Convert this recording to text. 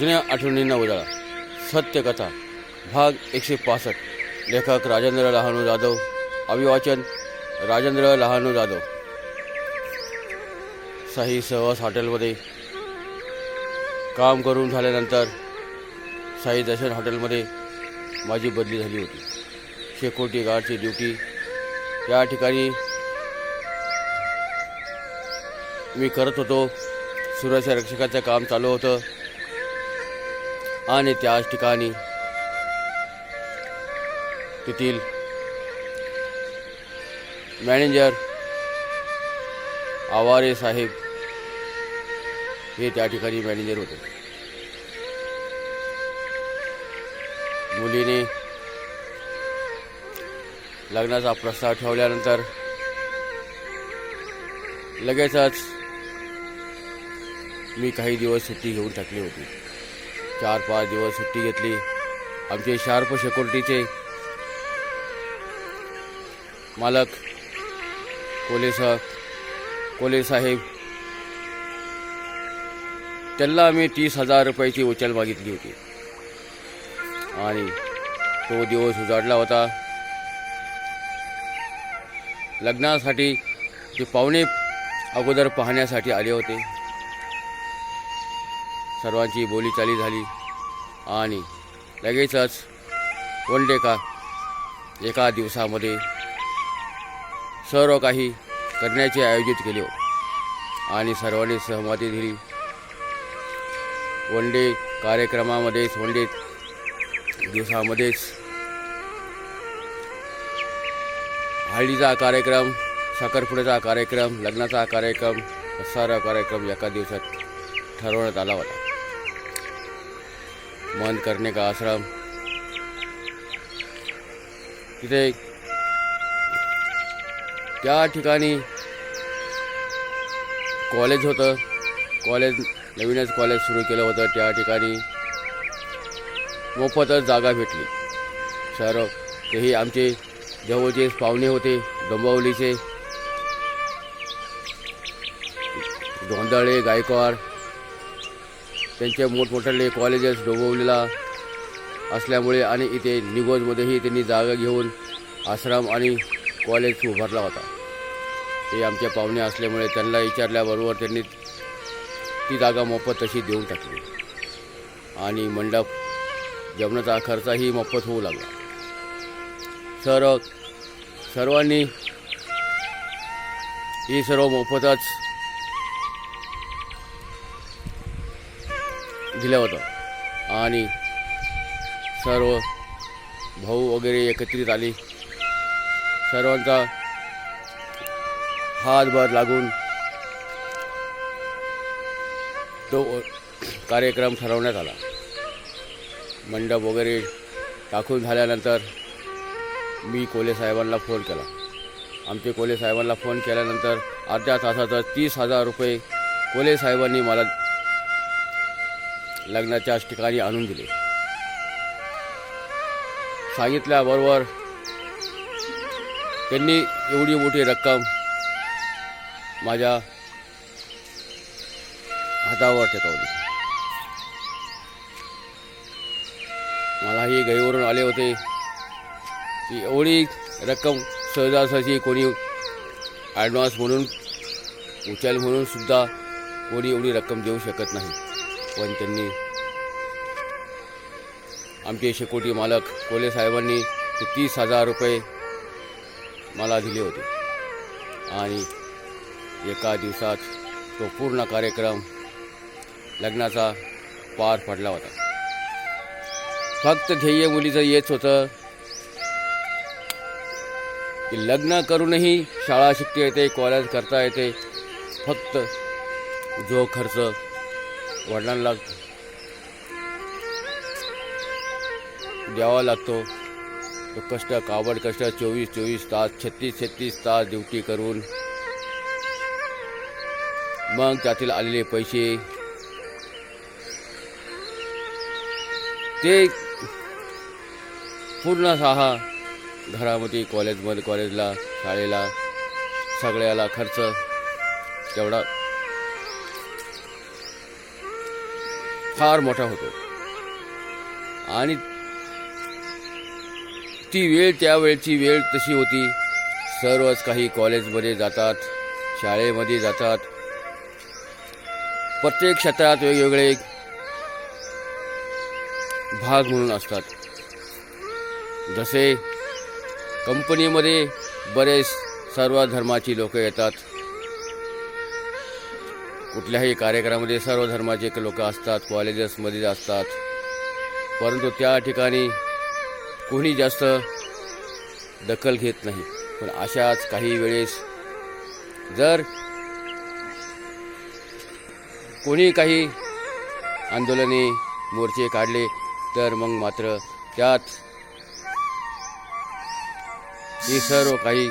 जुन्या आठवणींना उजाळा. सत्यकथा भाग एकशे पासष्ट. लेखक राजेंद्र लहानू जाधव. अभिवाचन राजेंद्र लहानू जाधव. साई सहवास हॉटेलमध्ये. काम करून झाल्यानंतर साई दर्शन हॉटेलमध्ये माझी बदली झाली होती. शेकोटी गार्डची ड्युटी. या ठिकाणी मी करत होतो. सुरक्षा रक्षकाचं काम चालू होतं. आणि त्याच ठिकाणी तेथील मॅनेजर आवारे साहेब हे त्या ठिकाणी मॅनेजर होते. मुलीने लग्नाचा प्रस्ताव ठेवल्यानंतर लगेचच मी काही दिवस सुट्टी घेऊन टाकली होती. चार पाच दिवस सुट्टी घेतली. आमचे शार्प सिक्युरिटीचे मालक कोले सा कोले साहेब त्यांना आम्ही तीस हजार रुपयाची उचल मागितली होती. आणि तो दिवस उजाडला होता. लग्नासाठी ते पाहुणे अगोदर पाहण्यासाठी आले होते. सर्वांची बोलीचाली झाली. आणि लगेचच वनडेकर डे का एका दिवसामध्ये सर्व काही करण्याचे आयोजित केले. आणि सर्वांनी सहमती दिली. वन डे कार्यक्रमामध्येच वन डे दिवसामध्येच हळदीचा कार्यक्रम साखरपुड्याचा कार्यक्रम लग्नाचा कार्यक्रम सारा कार्यक्रम एका दिवसात ठरवण्यात आला होता. मन करने का आश्रम। तिथे त्या ठिकाणी कॉलेज होतं। कॉलेज नवीनच कॉलेज सुरू केलं होतं। त्या ठिकाणी मोफतच जागा भेटली। सर तेही आमचे जवळचे पाहुणे होते। डोंबिवलीचे गोंधळे गायकवाड। त्यांचे मोठमोठ्याले कॉलेजेस डोबवलेला असल्यामुळे आणि इथे निगोजमध्येही त्यांनी जागा घेऊन आश्रम आणि कॉलेज उभारला होता. ते आमचे पाहुणे असल्यामुळे त्यांना विचारल्याबरोबर त्यांनी ती जागा मोफत तशी देऊन टाकली. आणि मंडप जेवणाचा खर्चही मोफत होऊ लागला. तर सर्वांनी ही सर्व मोफतच दिलं होतं आणि सर्व भाऊ वगैरे एकत्रित आली. सर्वांचा हातभार लागून तो कार्यक्रम ठरवण्यात आला. मंडप वगैरे टाकून झाल्यानंतर मी कोले साहेबांना फोन केला. आमचे कोले साहेबांना फोन केल्यानंतर अर्ध्या तासात तीस हजार रुपये कोले साहेबांनी मला लग्नाच्याच ठिकाणी आणून दिले. सांगितल्याबरोबर त्यांनी एवढी मोठी रक्कम माझ्या हातावर टेकवली मलाही गैवरून आले होते की एवढी रक्कम सहजासहजी कोणी ॲडव्हान्स म्हणून उचल म्हणून सुद्धा कोणी एवढी रक्कम देऊ शकत नाही. पण त्यांनी आमचे शेकोटी मालक कोले साहेबांनी ते तीस हजार रुपये मला दिले होते. आणि एका दिवसात तो पूर्ण कार्यक्रम लग्नाचा पार पडला होता. फक्त ध्येय मुलीचं येच होतं की लग्न करूनही शाळा शिकता येते कॉलेज करता येते. फक्त जो खर्च वडिलांना द्यावा लागतो. तो कष्ट काबड कष्ट चोवीस चोवीस तास छत्तीस छत्तीस तास ड्युटी करून मग त्यातील आलेले पैसे ते पूर्ण सहा घरामध्ये कॉलेजमध्ये कॉलेजला शाळेला सगळ्याला खर्च तेवढा फार मोठा होतो. आणि ती वेळ त्यावेळची वेळ तशी होती. सर्वच काही कॉलेजमध्ये जातात शाळेमध्ये जातात. प्रत्येक क्षेत्रात वेगवेगळे भाग म्हणून असतात. जसे कंपनीमध्ये बरेच सर्व धर्माची लोक येतात. कुठल्याही कार्यक्रमामध्ये सर्व धर्माचे लोक असतात कॉलेजेसमध्ये असतात. परंतु त्या ठिकाणी कोणी जास्त दखल घेत नाही. पण अशाच काही वेळेस जर कोणी काही आंदोलने मोर्चे काढले तर मग मात्र त्यात हे सर्व काही